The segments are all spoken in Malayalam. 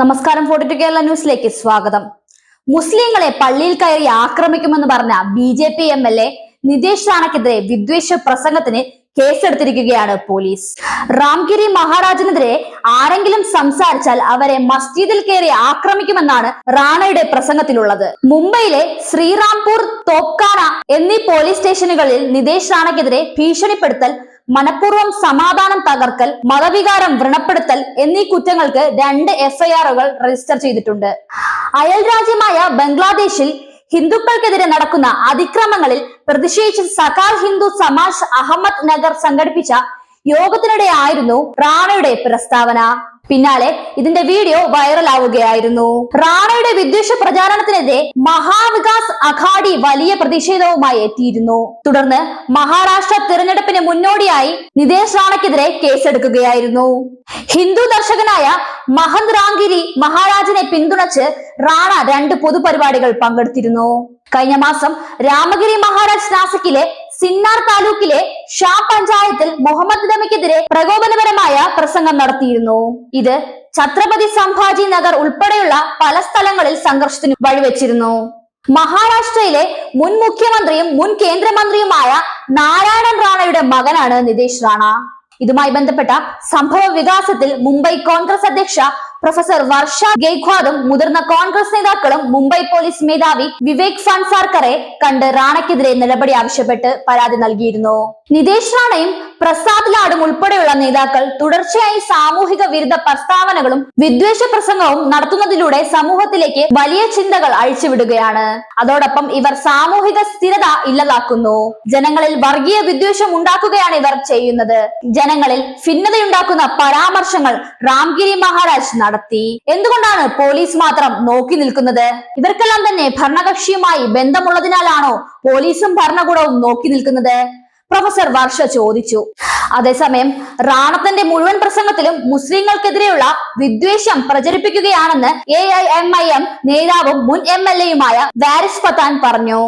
നമസ്കാരം ഫോർട്ടി കേരള ന്യൂസിലേക്ക് സ്വാഗതം. മുസ്ലിങ്ങളെ പള്ളിയിൽ കയറി ആക്രമിക്കുമെന്ന് പറഞ്ഞ B J P M L A Nitesh റാണക്കെതിരെ വിദ്വേഷ പ്രസംഗത്തിന് കേസെടുത്തിരിക്കുകയാണ് പോലീസ്. റാംഗിരി മഹാരാജനെതിരെ ആരെങ്കിലും സംസാരിച്ചാൽ അവരെ മസ്ജിദിൽ കയറി ആക്രമിക്കുമെന്നാണ് റാണയുടെ പ്രസംഗത്തിലുള്ളത്. മുംബൈയിലെ ശ്രീറാംപൂർ തോപ്കാന എന്നീ പോലീസ് സ്റ്റേഷനുകളിൽ നിതേഷ് റാണയ്ക്കെതിരെ ഭീഷണിപ്പെടുത്തൽ മനഃപൂർവം സമാധാനം തകർക്കൽ മതവികാരം വ്രണപ്പെടുത്തൽ എന്നീ കുറ്റങ്ങൾക്ക് രണ്ട് എഫ്ഐആറുകൾ രജിസ്റ്റർ ചെയ്തിട്ടുണ്ട്. അയൽ രാജ്യമായ ബംഗ്ലാദേശിൽ ഹിന്ദുക്കൾക്കെതിരെ നടക്കുന്ന അതിക്രമങ്ങളിൽ പ്രതിഷേധിച്ച് സകാൽ ഹിന്ദു സമാജ് അഹമ്മദ് നഗർ സംഘടിപ്പിച്ച യോഗത്തിനിടെ ആയിരുന്നു റാണയുടെ പ്രസ്താവന. പിന്നാലെ ഇതിന്റെ വീഡിയോ വൈറലാവുകയായിരുന്നു. റാണയുടെ വിദ്വേഷ പ്രചാരണത്തിനെതിരെ മഹാവികാസ് അഘാഡി വലിയ പ്രതിഷേധവുമായി എത്തിയിരുന്നു. തുടർന്ന് മഹാരാഷ്ട്ര തിരഞ്ഞെടുപ്പിന് മുന്നോടിയായി നിതേഷ് റാണയ്ക്കെതിരെ കേസെടുക്കുകയായിരുന്നു. ഹിന്ദു ദർശകനായ മഹന്ത് റാങ്കിരി മഹാരാജിനെ പിന്തുണച്ച് റാണ രണ്ട് പൊതുപരിപാടികൾ പങ്കെടുത്തിരുന്നു. കഴിഞ്ഞ മാസം രാമഗിരി മഹാരാജ് നാസിക്കിലെ സിന്നാർ താലൂക്കിലെ ഷാ പഞ്ചായത്തിൽ മുഹമ്മദ് ദമിക്കെതിരെ പ്രകോപനപരമായ പ്രസംഗം നടത്തിയിരുന്നു. ഇത് ഛത്രപതി സംഭാജി നഗർ ഉൾപ്പെടെയുള്ള പല സ്ഥലങ്ങളിൽ സംഘർഷത്തിന് വഴിവെച്ചിരുന്നു. മഹാരാഷ്ട്രയിലെ മുൻ മുഖ്യമന്ത്രിയും മുൻ കേന്ദ്രമന്ത്രിയുമായ നാരായണൻ റാണയുടെ മകനാണ് നിതേഷ് റാണ. ഇതുമായി ബന്ധപ്പെട്ട സംഭവ വികാസത്തിൽ മുംബൈ കോൺഗ്രസ് അധ്യക്ഷ പ്രൊഫസർ വർഷ ഗെയ്ഖ്വാദും മുതിർന്ന കോൺഗ്രസ് നേതാക്കളും മുംബൈ പോലീസ് മേധാവി വിവേക് ഫൺസാർക്കറെ കണ്ട് റാണയ്ക്കെതിരെ നടപടി ആവശ്യപ്പെട്ട് പരാതി നൽകിയിരുന്നു. നിതേഷ് റാണയും പ്രസാദ് ലാഡും ഉൾപ്പെടെയുള്ള നേതാക്കൾ തുടർച്ചയായി സാമൂഹിക വിരുദ്ധ പ്രസ്താവനകളും വിദ്വേഷ പ്രസംഗവും നടത്തുന്നതിലൂടെ സമൂഹത്തിലേക്ക് വലിയ ചിന്തകൾ അഴിച്ചുവിടുകയാണ്. അതോടൊപ്പം ഇവർ സാമൂഹിക സ്ഥിരത ഇല്ലാതാക്കുന്നു. ജനങ്ങളിൽ വർഗീയ വിദ്വേഷം ഉണ്ടാക്കുകയാണ് ഇവർ ചെയ്യുന്നത്. ജനങ്ങളിൽ ഭിന്നതയുണ്ടാക്കുന്ന പരാമർശങ്ങൾ റാംഗിരി മഹാരാജ് നടത്തി. എന്തുകൊണ്ടാണ് പോലീസ് മാത്രം നോക്കി നിൽക്കുന്നത്? ഇവർക്കെല്ലാം തന്നെ ഭരണകക്ഷിയുമായി ബന്ധമുള്ളതിനാലാണോ പോലീസും ഭരണകൂടവും നോക്കി നിൽക്കുന്നത്? പ്രൊഫസർ വർഷ ചോദിച്ചു. അതേസമയം റാണത്തിന്റെ മുഴുവൻ പ്രസംഗത്തിലും മുസ്ലിങ്ങൾക്കെതിരെയുള്ള വിദ്വേഷം പ്രചരിപ്പിക്കുകയാണെന്ന് A I M I M നേതാവും മുൻ എം എൽ എയുമായ വാരിസ് പത്താൻ പറഞ്ഞു.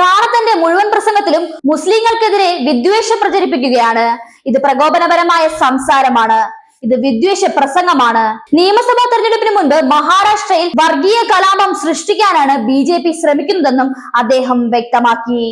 റാണത്തിന്റെ മുഴുവൻ പ്രസംഗത്തിലും മുസ്ലിങ്ങൾക്കെതിരെ വിദ്വേഷം പ്രചരിപ്പിക്കുകയാണ്. ഇത് പ്രകോപനപരമായ സംസാരമാണ്. ഇത് വിദ്വേഷ പ്രസംഗമാണ്. നിയമസഭാ തെരഞ്ഞെടുപ്പിന് മുൻപ് മഹാരാഷ്ട്രയിൽ വർഗീയ കലാപം സൃഷ്ടിക്കാനാണ് ബി ജെ പി ശ്രമിക്കുന്നതെന്നും അദ്ദേഹം വ്യക്തമാക്കി.